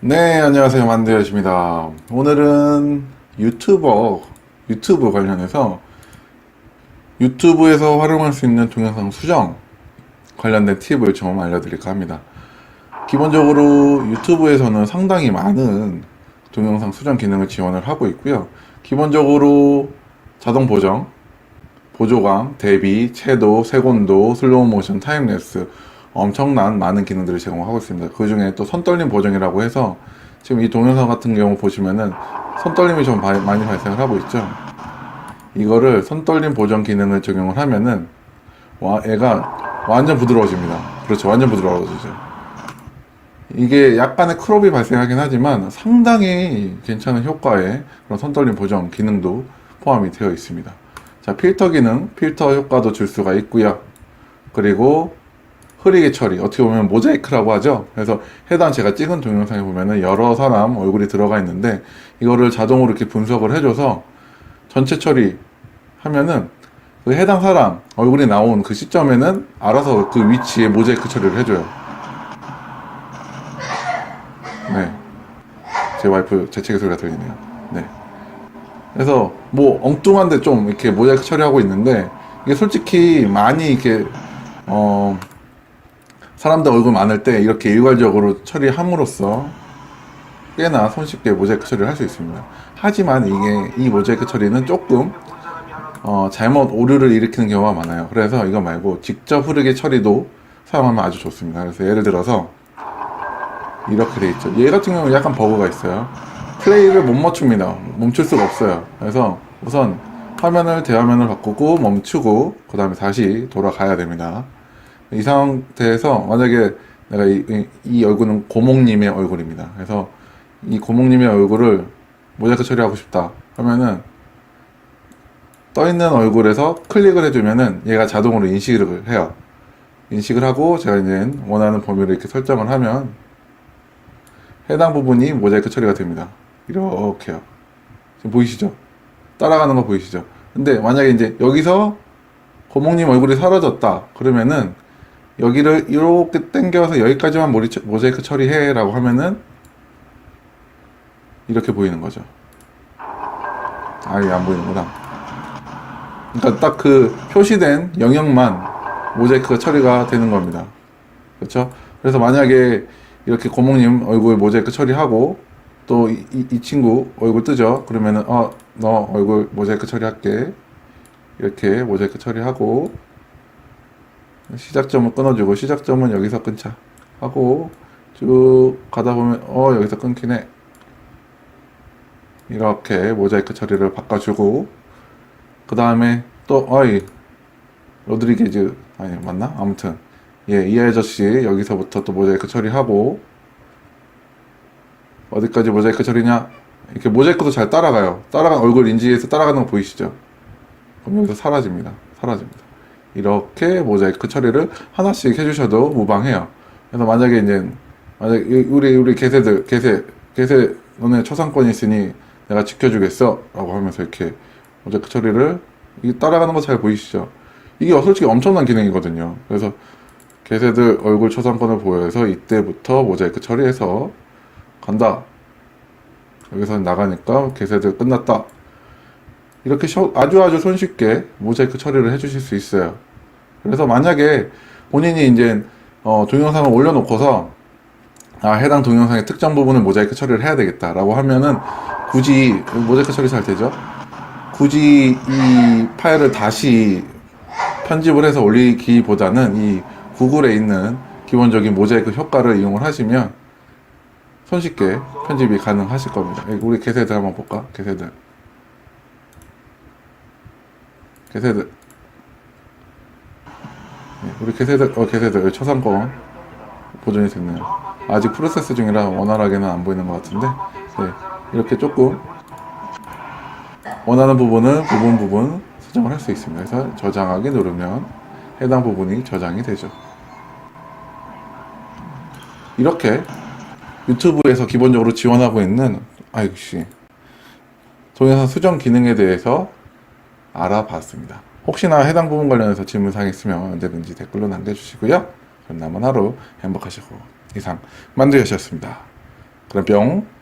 네, 안녕하세요. 만두여십니다. 오늘은 유튜버, 유튜브 관련해서 유튜브에서 활용할 수 있는 동영상 수정 관련된 팁을 좀 알려드릴까 합니다. 기본적으로 유튜브에서는 상당히 많은 동영상 수정 기능을 지원을 하고 있고요. 기본적으로 자동 보정, 보조감, 대비, 채도, 색온도, 슬로우 모션, 타임랩스 엄청난 많은 기능들을 제공하고 있습니다. 그 중에 또 손떨림 보정이라고 해서 지금 이 동영상 같은 경우 보시면은 손떨림이 좀 바- 많이 발생을 하고 있죠. 이거를 손떨림 보정 기능을 적용을 하면은 와, 얘가 완전 부드러워집니다. 그렇죠. 완전 부드러워지죠. 이게 약간의 크롭이 발생하긴 하지만 상당히 괜찮은 효과의 그런 손떨림 보정 기능도 포함이 되어 있습니다. 자, 필터 기능, 필터 효과도 줄 수가 있고요. 그리고 흐리게 처리, 어떻게 보면 모자이크라고 하죠. 그래서 해당 제가 찍은 동영상에 보면은 여러 사람 얼굴이 들어가 있는데 이거를 자동으로 이렇게 분석을 해줘서 전체 처리 하면은 그 해당 사람 얼굴이 나온 그 시점에는 알아서 그 위치에 모자이크 처리를 해줘요. 네. 제 와이프 재채기 소리가 들리네요. 네. 그래서 뭐 엉뚱한데 좀 이렇게 모자이크 처리하고 있는데 이게 솔직히 많이 이렇게 어 사람들 얼굴 많을 때 이렇게 일괄적으로 처리함으로써 꽤나 손쉽게 모자이크 처리를 할 수 있습니다. 하지만 이게 이 모자이크 처리는 조금 어, 잘못 오류를 일으키는 경우가 많아요. 그래서 이거 말고 직접 흐르게 처리도 사용하면 아주 좋습니다. 그래서 예를 들어서 이렇게 돼 있죠. 얘 같은 경우는 약간 버그가 있어요. 플레이를 못 멈춥니다. 멈출 수가 없어요. 그래서 우선 화면을 대화면을 바꾸고 멈추고 그 다음에 다시 돌아가야 됩니다. 이 상태에서 만약에 내가 이, 이- 이 얼굴은 고목님의 얼굴입니다. 그래서 이 고목님의 얼굴을 모자이크 처리하고 싶다 하면은 떠 있는 얼굴에서 클릭을 해주면은 얘가 자동으로 인식을 해요. 인식을 하고 제가 이제 원하는 범위를 이렇게 설정을 하면 해당 부분이 모자이크 처리가 됩니다. 이렇게요. 지금 보이시죠? 따라가는 거 보이시죠? 근데 만약에 이제 여기서 고목님 얼굴이 사라졌다. 그러면은 여기를 이렇게 당겨서 여기까지만 모자이크 처리해라고 하면은 이렇게 보이는 거죠. 아, 이게 안 보이는구나. 그러니까 딱 그 표시된 영역만 모자이크가 처리가 되는 겁니다. 그렇죠? 그래서 만약에 이렇게 고목님 얼굴 모자이크 처리하고 또이 친구 얼굴 뜨죠? 그러면은 어, 너 얼굴 모자이크 처리할게. 이렇게 모자이크 처리하고 시작점을 끊어주고 시작점은 여기서 끊자. 하고 쭉 가다 보면 어 여기서 끊기네. 이렇게 모자이크 처리를 바꿔주고 그 다음에 또 어이 로드리게즈 아니 맞나? 아무튼. 예이 아저씨 여기서부터 또 모자이크 처리하고 어디까지 모자이크 처리냐? 이렇게 모자이크도 잘 따라가요. 따라간 얼굴 인지해서 따라가는 거 보이시죠? 그럼 여기서 사라집니다. 사라집니다 이렇게 모자이크 처리를 하나씩 해주셔도 무방해요. 그래서 만약에 이제 만약 우리 우리 개새들 개새 개새 너네 초상권이 있으니 내가 지켜주겠어라고 하면서 이렇게 모자이크 처리를 따라가는 거 잘 보이시죠? 이게 솔직히 엄청난 기능이거든요. 그래서 개새들 얼굴 초상권을 보여서 이때부터 모자이크 처리해서 간다. 여기서 나가니까 개새들 끝났다. 이렇게 쇼- 아주 아주 손쉽게 모자이크 처리를 해주실 수 있어요. 그래서 만약에 본인이 이제 어, 동영상을 올려놓고서 아 해당 동영상의 특정 부분을 모자이크 처리를 해야 되겠다라고 하면은 굳이 모자이크 처리 잘 되죠? 굳이 이 파일을 다시 편집을 해서 올리기보다는 이 구글에 있는 기본적인 모자이크 효과를 이용을 하시면 손쉽게 편집이 가능하실 겁니다. 우리 개새들 한번 볼까? 개새들. 개새들. 네, 우리 개새들, 어, 개새들, 여기 초상권 보존이 됐네요. 아직 프로세스 중이라 원활하게는 안 보이는 것 같은데, 네, 이렇게 조금 원하는 부분은 부분 부분 수정을 할 수 있습니다. 그래서 저장하기 누르면 해당 부분이 저장이 되죠. 이렇게 유튜브에서 기본적으로 지원하고 있는, 아이고, 씨. 동영상 수정 기능에 대해서 알아봤습니다. 혹시나 해당 부분 관련해서 질문사항 있으면 언제든지 댓글로 남겨주시고요. 그럼 남은 하루 행복하시고 이상 만두여셨습니다. 그럼 뿅.